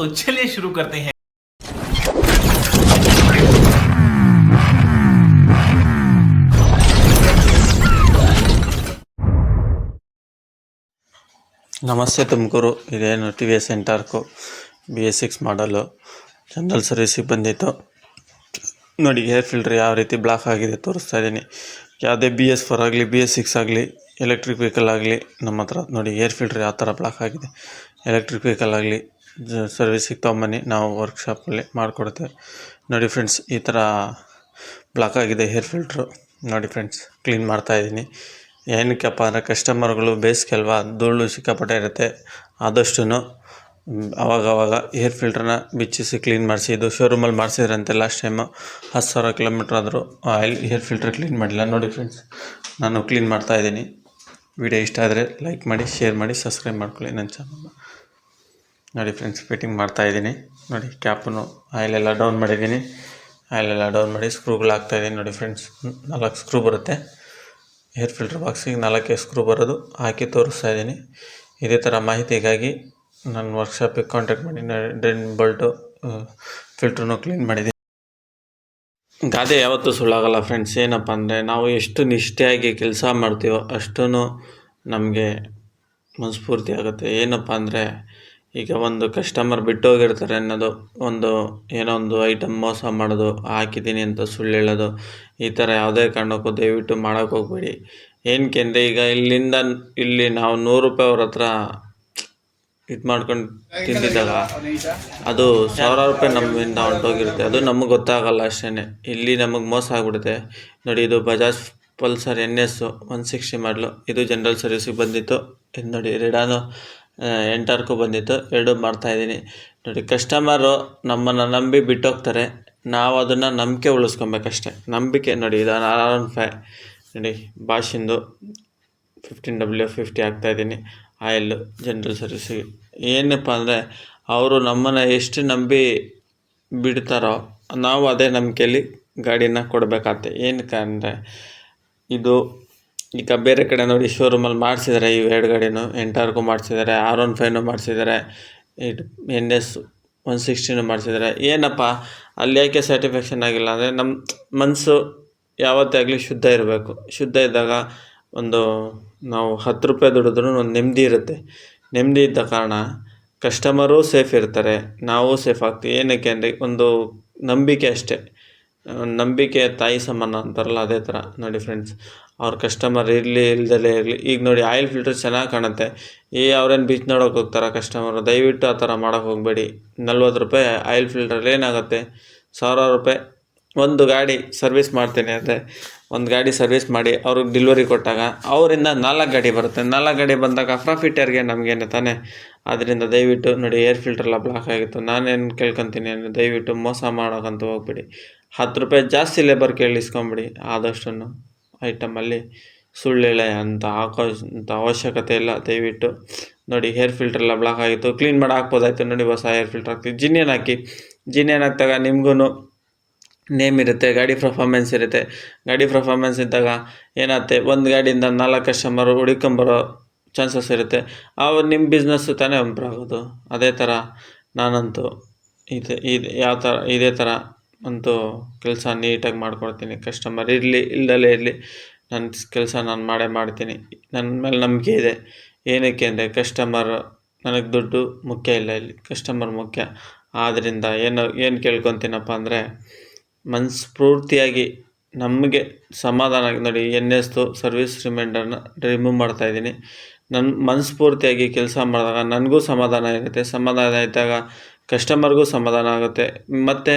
तो चलिए शुरू करते हैं ನಮಸ್ತೆ ತುಮಕೂರು ಇದೇನು T V S Ntorq B S six ಮಾಡಲು ಜನರಲ್ ಸರ್ವಿಸಿಗೆ ಬಂದಿತ್ತು ನೋಡಿ ಏರ್ ಫಿಲ್ಟ್ರ್ ಯಾವ ರೀತಿ ಬ್ಲಾಕ್ ಆಗಿದೆ ತೋರಿಸ್ತಾ ಇದ್ದೀನಿ ಯಾವುದೇ ಬಿ ಎಸ್ ಫೋರ್ ಆಗಲಿ ಬಿ ಎಸ್ ಸಿಕ್ಸ್ ಆಗಲಿ ಎಲೆಕ್ಟ್ರಿಕ್ ವೆಹಿಕಲ್ ಆಗಲಿ ನಮ್ಮ ಹತ್ರ ನೋಡಿ ಏರ್ ಫಿಲ್ಟ್ರ್ ಯಾವ ಥರ ಬ್ಲಾಕ್ ಆಗಿದೆ ಎಲೆಕ್ಟ್ರಿಕ್ ವೆಹಿಕಲ್ ಆಗಲಿ ಜ ಸರ್ವಿಸಿಗೆ ತೊಗೊಂಬನ್ನಿ ನಾವು ವರ್ಕ್ಶಾಪಲ್ಲಿ ಮಾಡಿಕೊಡ್ತೇವೆ. ನೋಡಿ ಫ್ರೆಂಡ್ಸ್ ಈ ಥರ ಬ್ಲಾಕ್ ಆಗಿದೆ ಏರ್ ಫಿಲ್ಟ್ರು ನೋಡಿ ಫ್ರೆಂಡ್ಸ್ ಕ್ಲೀನ್ ಮಾಡ್ತಾಯಿದ್ದೀನಿ ಏನಕ್ಕಪ್ಪ ಅಂದರೆ ಕಸ್ಟಮರ್ಗಳು ಬೇಸಿಗೆ ಅಲ್ವಾ ಧೂಳು ಸಿಕ್ಕಾಪಟ್ಟೆ ಇರುತ್ತೆ ಆದಷ್ಟು ಅವಾಗವಾಗ ಏರ್ ಫಿಲ್ಟ್ರನ್ನ ಬಿಚ್ಚಿಸಿ ಕ್ಲೀನ್ ಮಾಡಿಸಿ, ಇದು ಶೋರೂಮಲ್ಲಿ ಮಾಡಿಸಿದ್ರಂತೆ ಲಾಸ್ಟ್ ಟೈಮು ಹತ್ತು ಸಾವಿರ ಕಿಲೋಮೀಟ್ರ್ ಆದರೂ ಆಯಿಲ್ ಏರ್ ಫಿಲ್ಟ್ರ್ ಕ್ಲೀನ್ ಮಾಡಿಲ್ಲ. ನೋಡಿ ಫ್ರೆಂಡ್ಸ್ ನಾನು ಕ್ಲೀನ್ ಮಾಡ್ತಾಯಿದ್ದೀನಿ ವಿಡಿಯೋ ಇಷ್ಟ ಆದರೆ ಲೈಕ್ ಮಾಡಿ ಶೇರ್ ಮಾಡಿ ಸಬ್ಸ್ಕ್ರೈಬ್ ಮಾಡ್ಕೊಳ್ಳಿ ನನ್ನ ಚಾನಲ್ನ ನೋಡಿ ಫ್ರೆಂಡ್ಸ್ ಫಿಟ್ಟಿಂಗ್ ಮಾಡ್ತಾಯಿದ್ದೀನಿ ನೋಡಿ ಕ್ಯಾಪನ್ನು ಆಯಿಲೆಲ್ಲ ಡೌನ್ ಮಾಡಿದ್ದೀನಿ. ಆಯಿಲೆಲ್ಲ ಡೌನ್ ಮಾಡಿ ಸ್ಕ್ರೂಗಳು ಹಾಕ್ತಾಯಿದ್ದೀನಿ ನೋಡಿ ಫ್ರೆಂಡ್ಸ್ ನಾಲ್ಕು ಸ್ಕ್ರೂ ಬರುತ್ತೆ. ಏರ್ ಫಿಲ್ಟರ್ ಬಾಕ್ಸಿಗೆ ನಾಲ್ಕೇ ಸ್ಕ್ರೂ ಬರೋದು. ಹಾಕಿ ತೋರಿಸ್ತಾ ಇದ್ದೀನಿ. ಇದೇ ಥರ ಮಾಹಿತಿಗಾಗಿ ನನ್ನ ವರ್ಕ್ಶಾಪಿಗೆ ಕಾಂಟ್ಯಾಕ್ಟ್ ಮಾಡಿ. ಡ್ರೆನ್ ಬಲ್ಟು ಫಿಲ್ಟ್ರನ್ನು ಕ್ಲೀನ್ ಮಾಡಿದ್ದೀನಿ. ಗಾದೆ ಯಾವತ್ತೂ ಸುಳ್ಳಾಗಲ್ಲ ಫ್ರೆಂಡ್ಸ್ ಏನಪ್ಪ ಅಂದರೆ ನಾವು ಎಷ್ಟು ನಿಷ್ಠೆಯಾಗಿ ಕೆಲಸ ಮಾಡ್ತೀವೋ ಅಷ್ಟೂ ನಮಗೆ ಮನಸ್ಫೂರ್ತಿ ಆಗುತ್ತೆ. ಏನಪ್ಪ ಅಂದರೆ ಈಗ ಒಂದು ಕಸ್ಟಮರ್ ಬಿಟ್ಟು ಹೋಗಿರ್ತಾರೆ ಅನ್ನೋದು ಒಂದು ಏನೋ ಒಂದು ಐಟಮ್ ಮೋಸ ಮಾಡೋದು, ಹಾಕಿದ್ದೀನಿ ಅಂತ ಸುಳ್ಳು ಹೇಳೋದು, ಈ ಥರ ಯಾವುದೇ ಕಾರಣಕ್ಕೂ ದಯವಿಟ್ಟು ಮಾಡೋಕ್ಕೆ ಹೋಗಬೇಡಿ. ಏನಕ್ಕೆ ಅಂದರೆ ಈಗ ಇಲ್ಲಿಂದ ಇಲ್ಲಿ ನಾವು ನೂರು ರೂಪಾಯಿ ಅವ್ರ ಹತ್ರ ಇದು ಮಾಡ್ಕೊಂಡು ತಿಂದಿದ್ದಾಗ ಅದು ಸಾವಿರಾರು ರೂಪಾಯಿ ನಮ್ಮಿಂದ ಹೊಂಟೋಗಿರುತ್ತೆ ಅದು ನಮಗೆ ಗೊತ್ತಾಗಲ್ಲ ಅಷ್ಟೇ ಇಲ್ಲಿ ನಮಗೆ ಮೋಸ ಆಗಿಬಿಡುತ್ತೆ. ನೋಡಿ, ಇದು Bajaj Pulsar N S one sixty ಮಾಡಲು ಇದು ಜನರಲ್ ಸರ್ವಿಸಿಗೆ ಬಂದಿತ್ತು. ಇದು ನೋಡಿ, ರೆಡಾನು ಎಂಟಾರ್ಕು ಬಂದಿತ್ತು. ಎರಡು ಮಾಡ್ತಾಯಿದ್ದೀನಿ ನೋಡಿ ಕಸ್ಟಮರು ನಮ್ಮನ್ನು ನಂಬಿ ಬಿಟ್ಟೋಗ್ತಾರೆ. ನಾವು ಅದನ್ನು ನಂಬಿಕೆ ಉಳಿಸ್ಕೊಬೇಕಷ್ಟೆ. ನಂಬಿಕೆ, ನೋಡಿ, ಇದು ಆರ್ ಒನ್ ಫೈ ನೋಡಿ ಬಾಷಿಂದು ಫಿಫ್ಟೀನ್ ಡಬ್ಲ್ಯೂ ಫಿಫ್ಟಿ ಹಾಕ್ತಾಯಿದ್ದೀನಿ ಆಯಿಲ್ಲು ಜನರಲ್ ಸರ್ವಿಸಿಗೆ ಏನಪ್ಪ ಅಂದರೆ, ಅವರು ನಮ್ಮನ್ನು ಎಷ್ಟು ನಂಬಿ ಬಿಡ್ತಾರೋ, ನಾವು ಅದೇ ನಂಬಿಕೆಯಲ್ಲಿ ಗಾಡಿನ ಕೊಡಬೇಕಾಗತ್ತೆ. ಏನಕ್ಕೆ ಅಂದರೆ, ಇದು ಈಗ ಬೇರೆ ಕಡೆ ನೋಡಿ ಶೋರೂಮಲ್ಲಿ ಮಾಡಿಸಿದ್ದಾರೆ ಇವು ಎರಡು ಗಾಡಿನೂ, ಎಂಟಾರ್ಗೂ ಮಾಡಿಸಿದ್ದಾರೆ ಆರ್ ಒನ್ ಫೈವ್ನು ಮಾಡಿಸಿದ್ದಾರೆ ಇಟ್ ಎನ್ ಎಸ್ ಒನ್ ಸಿಕ್ಸ್ಟಿನೂ ಮಾಡಿಸಿದ್ದಾರೆ ಏನಪ್ಪ, ಅಲ್ಲಿ ಯಾಕೆ ಸ್ಯಾಟಿಸ್ಫ್ಯಾಕ್ಷನ್ ಆಗಿಲ್ಲ ಅಂದರೆ ನಮ್ಮ ಮನಸ್ಸು ಯಾವತ್ತೇ ಆಗಲಿ ಶುದ್ಧ ಇರಬೇಕು. ಶುದ್ಧ ಇದ್ದಾಗ ಒಂದು ನಾವು ಹತ್ತು ರೂಪಾಯಿ ದುಡಿದ್ರೂ ಒಂದು ನೆಮ್ಮದಿ ಇರುತ್ತೆ. ನೆಮ್ಮದಿ ಇದ್ದ ಕಾರಣ ಕಸ್ಟಮರು ಸೇಫ್ ಇರ್ತಾರೆ, ನಾವು ಸೇಫ್ ಆಗ್ತೀವಿ. ಏನಕ್ಕೆ ಅಂದರೆ ಒಂದು ನಂಬಿಕೆ ಅಷ್ಟೇ. ನಂಬಿಕೆ ತಾಯಿ ಸಮಾನ ಅಂತಾರಲ್ಲ, ಅದೇ ಥರ. ನೋಡಿ ಫ್ರೆಂಡ್ಸ್ ಅವ್ರ ಕಸ್ಟಮರ್ ಇರಲಿ, ಇಲ್ದಲೇ ಇರಲಿ. ಈಗ ನೋಡಿ ಆಯಿಲ್ ಫಿಲ್ಟರ್ ಚೆನ್ನಾಗಿ ಕಾಣುತ್ತೆ. ಈ ಅವ್ರೇನು ಬೀಚ್ ನೋಡೋಕೆ ಹೋಗ್ತಾರೆ ಕಸ್ಟಮರ್ ದಯವಿಟ್ಟು ಆ ಥರ ಮಾಡೋಕೆ ಹೋಗಬೇಡಿ. ನಲ್ವತ್ತು ರೂಪಾಯಿ ಆಯಿಲ್ ಫಿಲ್ಟ್ರಲ್ಲಿ ಏನಾಗುತ್ತೆ? ಸಾವಿರಾರು ರೂಪಾಯಿ. ಒಂದು ಗಾಡಿ ಸರ್ವಿಸ್ ಮಾಡ್ತೀನಿ ಅಂದರೆ ಒಂದು ಗಾಡಿ ಸರ್ವಿಸ್ ಮಾಡಿ ಅವ್ರಿಗೆ ಡಿಲ್ವರಿ ಕೊಟ್ಟಾಗ ಅವರಿಂದ ನಾಲ್ಕು ಗಾಡಿ ಬರುತ್ತೆ. ನಾಲ್ಕು ಗಾಡಿ ಬಂದಾಗ ಪ್ರಾಫಿಟ್ ಯಾರಿಗೆ? ನಮಗೇನೆ ತಾನೇ. ಅದರಿಂದ ದಯವಿಟ್ಟು ನೋಡಿ ಏರ್ ಫಿಲ್ಟರ್ ಎಲ್ಲ ಬ್ಲಾಕ್ ಆಗಿತ್ತು. ನಾನೇನು ಕೇಳ್ಕೊತೀನಿ ಅಂದರೆ ದಯವಿಟ್ಟು ಮೋಸ ಮಾಡೋಕಂತ ಹೋಗ್ಬಿಡಿ. ಹತ್ತು ರೂಪಾಯಿ ಜಾಸ್ತಿ ಲೇಬರ್ ಕೇಳಿಸ್ಕೊಂಬಿಡಿ ಆದಷ್ಟು ಐಟಮಲ್ಲಿ ಸುಳ್ಳು ಹೇಳೆ ಅಂತ ಹಾಕೋ ಅಂತ ಅವಶ್ಯಕತೆ ಇಲ್ಲ. ದಯವಿಟ್ಟು ನೋಡಿ ಹೇರ್ ಫಿಲ್ಟರ್ ಎಲ್ಲ ಬ್ಲಾಕ್ ಆಗಿತ್ತು. ಕ್ಲೀನ್ ಮಾಡಿ ಹಾಕ್ಬೋದಾಯ್ತು. ನೋಡಿ ಹೊಸ ಹೇರ್ ಫಿಲ್ಟರ್ ಹಾಕ್ತೀವಿ. ಜಿನ್ನೇನು ಹಾಕಿ? ಜಿನ್ನೇನು ಹಾಕಿದಾಗ ನಿಮಗೂ ನೇಮ್ ಇರುತ್ತೆ, ಗಾಡಿ ಪರ್ಫಾರ್ಮೆನ್ಸ್ ಇರುತ್ತೆ. ಗಾಡಿ ಪರ್ಫಾರ್ಮೆನ್ಸ್ ಇದ್ದಾಗ ಏನಾಗುತ್ತೆ? ಒಂದು ಗಾಡಿಯಿಂದ ನಾಲ್ಕು ಕಸ್ಟಮರ್ ಹುಡುಕೊಂಬರೋ ಚಾನ್ಸಸ್ ಇರುತ್ತೆ. ಆವಾಗ ನಿಮ್ಮ ಬಿಸ್ನೆಸ್ಸು ತಾನೇ ಇಂಪ್ರೂವ್ ಆಗೋದು. ಅದೇ ಥರ ನಾನಂತೂ ಇದು ಇದು ಯಾವ ಥರ ಇದೇ ಥರ ಅಂತೂ ಕೆಲಸ ನೀಟಾಗಿ ಮಾಡ್ಕೊಡ್ತೀನಿ ಕಸ್ಟಮರ್ ಇರಲಿ, ಇಲ್ದಲೇ ಇರಲಿ ನನ್ನ ಕೆಲಸ ನಾನು ಮಾಡೇ ಮಾಡ್ತೀನಿ. ನನ್ನ ಮೇಲೆ ನಂಬಿಕೆ ಇದೆ. ಏನಕ್ಕೆ ಅಂದರೆ ಕಸ್ಟಮರ್ ನನಗೆ ದುಡ್ಡು ಮುಖ್ಯ ಇಲ್ಲ ಇಲ್ಲಿ. ಕಸ್ಟಮರ್ ಮುಖ್ಯ. ಆದ್ದರಿಂದ ಏನು ಏನು ಕೇಳ್ಕೊತೀನಪ್ಪ ಅಂದರೆ ಮನಸ್ಫೂರ್ತಿಯಾಗಿ ನಮಗೆ ಸಮಾಧಾನ ಆಗಿ ನೋಡಿ ಎನ್ ಎಸ್ದು ಸರ್ವಿಸ್ ರಿಮೈಂಡರ್ನ ರಿಮೂವ್ ಮಾಡ್ತಾಯಿದ್ದೀನಿ ನನ್ನ ಮನಸ್ಫೂರ್ತಿಯಾಗಿ ಕೆಲಸ ಮಾಡಿದಾಗ ನನಗೂ ಸಮಾಧಾನ ಇರುತ್ತೆ. ಸಮಾಧಾನ ಇದ್ದಾಗ ಕಸ್ಟಮರ್ಗೂ ಸಮಾಧಾನ ಆಗುತ್ತೆ. ಮತ್ತು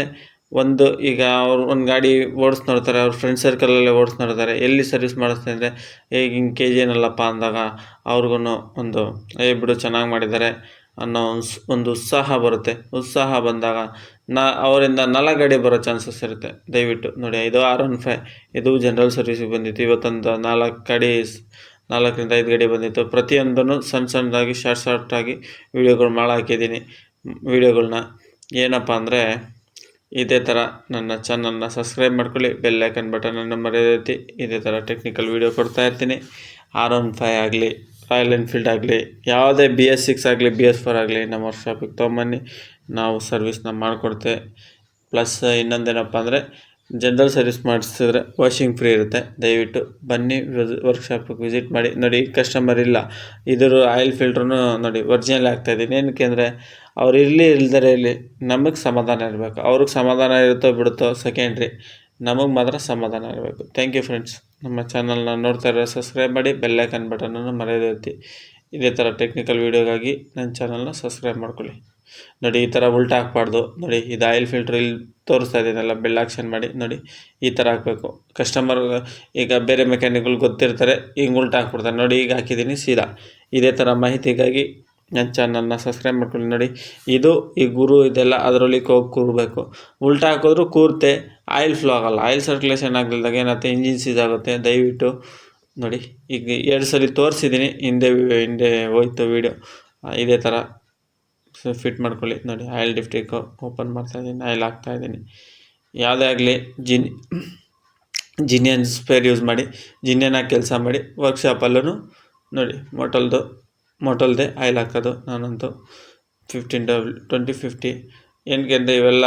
ಒಂದು ಈಗ ಅವ್ರು ಒಂದು ಗಾಡಿ ಓಡಿಸ್ ನೋಡ್ತಾರೆ ಅವ್ರ ಫ್ರೆಂಡ್ ಸರ್ಕಲಲ್ಲೇ ಓಡಿಸ್ ನೋಡ್ತಾರೆ ಎಲ್ಲಿ ಸರ್ವಿಸ್ ಮಾಡಿಸ್ತೀನಿ ಅಂದರೆ ಈಗ ಹಿಂಗೆ ಕೆ ಜಿ ಏನಲ್ಲಪ್ಪ? ಅಂದಾಗ ಅವ್ರಿಗೂ ಒಂದು, ಏ, ಬಿಡು, ಚೆನ್ನಾಗಿ ಮಾಡಿದ್ದಾರೆ ಅನ್ನೋ ಒಂದು ಉತ್ಸಾಹ ಬರುತ್ತೆ. ಉತ್ಸಾಹ ಬಂದಾಗ ನಾ, ಅವರಿಂದ ನಲ ಗಾಡಿ ಬರೋ ಚಾನ್ಸಸ್ ಇರುತ್ತೆ. ದಯವಿಟ್ಟು ನೋಡಿ ಇದು ಆರ್ ಒನ್ ಫೈವ್, ಇದು ಜನರಲ್ ಸರ್ವಿಸಿಗೆ ಬಂದಿತ್ತು. ಇವತ್ತೊಂದು ನಾಲ್ಕು ಗಾಡಿ ನಾಲ್ಕರಿಂದ ಐದು ಗಾಡಿ ಬಂದಿತ್ತು. ಪ್ರತಿಯೊಂದನ್ನು ಸಣ್ಣ ಸಣ್ಣದಾಗಿ ಶಾರ್ಟ್ ಶಾರ್ಟಾಗಿ ವೀಡಿಯೋಗಳು ಮಾಡಾಕಿದ್ದೀನಿ ವೀಡಿಯೋಗಳನ್ನ ವೀಡಿಯೋಗಳ್ನ ಏನಪ್ಪ ಅಂದರೆ ಇದೇ ಥರ ನನ್ನ ಚಾನಲ್ನ ಸಬ್ಸ್ಕ್ರೈಬ್ ಮಾಡ್ಕೊಳ್ಳಿ ಬೆಲ್ ಐಕನ್ ಬಟನನ್ನು ಮರೆಯದೇ ಇದೇ ಥರ ಟೆಕ್ನಿಕಲ್ ವೀಡಿಯೋ ಕೊಡ್ತಾ ಇರ್ತೀನಿ. ಆರ್ ಒನ್ ಫೈ ಆಗಲಿ ರಾಯಲ್ ಎನ್ಫೀಲ್ಡ್ ಆಗಲಿ, ಯಾವುದೇ ಬಿ ಎಸ್ ಸಿಕ್ಸ್ ಆಗಲಿ ಬಿ ಎಸ್ ಫೋರ್ ಆಗಲಿ, ನಮ್ಮ ವರ್ಕ್ಶಾಪಿಗೆ ತೊಗೊಂಬನ್ನಿ. ನಾವು ಸರ್ವಿಸ್ನ ಮಾಡಿಕೊಡ್ತೆ ಪ್ಲಸ್ ಇನ್ನೊಂದೇನಪ್ಪ ಅಂದರೆ ಜನರಲ್ ಸರ್ವಿಸ್ ಮಾಡಿಸಿದ್ರೆ ವಾಷಿಂಗ್ ಫ್ರೀ ಇರುತ್ತೆ. ದಯವಿಟ್ಟು ಬನ್ನಿ ವರ್ಕ್ಶಾಪಿಗೆ ವಿಸಿಟ್ ಮಾಡಿ. ನೋಡಿ ಕಸ್ಟಮರ್ ಇಲ್ಲ. ಇದರ ಆಯಿಲ್ ಫಿಲ್ಟ್ರೂ ನೋಡಿ ಒರಿಜಿನಲ್ ಆಗ್ತಾಯಿದ್ದೀನಿ ಏನಕ್ಕೆ ಅಂದರೆ ಅವ್ರು ಇರಲಿ ಇಲ್ದರೆ ಇರಲಿ, ನಮಗೆ ಸಮಾಧಾನ ಇರಬೇಕು. ಅವ್ರಿಗೆ ಸಮಾಧಾನ ಇರುತ್ತೋ ಬಿಡುತ್ತೋ ಸೆಕೆಂಡ್ರಿ ನಮಗೆ ಮಾತ್ರ ಸಮಾಧಾನ ಇರಬೇಕು. ಥ್ಯಾಂಕ್ ಯು ಫ್ರೆಂಡ್ಸ್ ನಮ್ಮ ಚಾನಲ್ನ ನೋಡ್ತಾ ಇರೋ ಸಬ್ಸ್ಕ್ರೈಬ್ ಮಾಡಿ ಬೆಲ್ಲೈಕನ್ ಬಟನನ್ನು ಮರೆಯದೇ ಒತ್ತಿ ಇದೇ ಥರ ಟೆಕ್ನಿಕಲ್ ವೀಡಿಯೋಗಾಗಿ ನನ್ನ ಚಾನಲ್ನ ಸಬ್ಸ್ಕ್ರೈಬ್ ಮಾಡ್ಕೊಳ್ಳಿ. ನೋಡಿ, ಈ ಥರ ಉಲ್ಟಾ ಹಾಕ್ಬಾರ್ದು. ನೋಡಿ ಇದು ಆಯಿಲ್ ಫಿಲ್ಟ್ರ್ ಇಲ್ಲಿ ತೋರಿಸ್ತಾ ಇದ್ದೀನಲ್ಲ ಬೆಲ್ ಆಕ್ಷನ್ ಮಾಡಿ. ನೋಡಿ, ಈ ಥರ ಹಾಕಬೇಕು. ಕಸ್ಟಮರ್ ಈಗ ಬೇರೆ ಮೆಕ್ಯಾನಿಕ್ಗಳು ಗೊತ್ತಿರ್ತಾರೆ, ಹಿಂಗೆ ಉಲ್ಟಾ ಹಾಕ್ಬಿಡ್ತಾರೆ. ನೋಡಿ, ಈಗ ಹಾಕಿದ್ದೀನಿ ಸೀದಾ. ಇದೇ ಥರ ಮಾಹಿತಿಗಾಗಿ ನನ್ನ ಚಾನಲ್ನ ಸಬ್ಸ್ಕ್ರೈಬ್ ಮಾಡ್ಕೊಳ್ಳಿ ನೋಡಿ, ಇದು ಈ ಗುರು ಇದೆಲ್ಲ ಅದರಲ್ಲಿ ಹೋಗಿ ಕೂರಬೇಕು. ಉಲ್ಟಾ ಹಾಕಿದ್ರು ಕೂರ್ತೆ, ಆಯಿಲ್ ಫ್ಲೋ ಆಗಲ್ಲ. ಆಯಿಲ್ ಸರ್ಕ್ಯುಲೇಷನ್ ಆಗಲಿಲ್ದಾಗ ಏನಾಗುತ್ತೆ? ಇಂಜಿನ್ ಸೀಸ್ ಆಗುತ್ತೆ. ದಯವಿಟ್ಟು ನೋಡಿ, ಈಗ ಎರಡು ಸಲ ತೋರಿಸಿದ್ದೀನಿ, ಹಿಂದೆ ಹಿಂದೆ ಹೋಯ್ತು ವೀಡಿಯೋ. ಇದೇ ಥರ ಫಿಟ್ ಮಾಡ್ಕೊಳ್ಳಿ. ನೋಡಿ, ಆಯಿಲ್ ಡಿಫ್ಟಿಕ್ ಓಪನ್ ಮಾಡ್ತಾಯಿದ್ದೀನಿ ಆಯಿಲ್ ಹಾಕ್ತಾಯಿದ್ದೀನಿ ಯಾವುದೇ ಆಗಲಿ, ಜಿನ್ ಜಿನಿಯನ್ ಸ್ಪೇರ್ ಯೂಸ್ ಮಾಡಿ ಜಿನಿಯನಾಗಿ ಕೆಲಸ ಮಾಡಿ ವರ್ಕ್ಶಾಪಲ್ಲೂ ನೋಡಿ, ಮೋಟಲ್ದು ಮೋಟಲ್ದೇ ಆಯಿಲ್ ಹಾಕೋದು ನಾನಂತೂ ಫಿಫ್ಟೀನ್ ಡಬ್ಲ್ ಟ್ವೆಂಟಿ ಫಿಫ್ಟಿ ಇವೆಲ್ಲ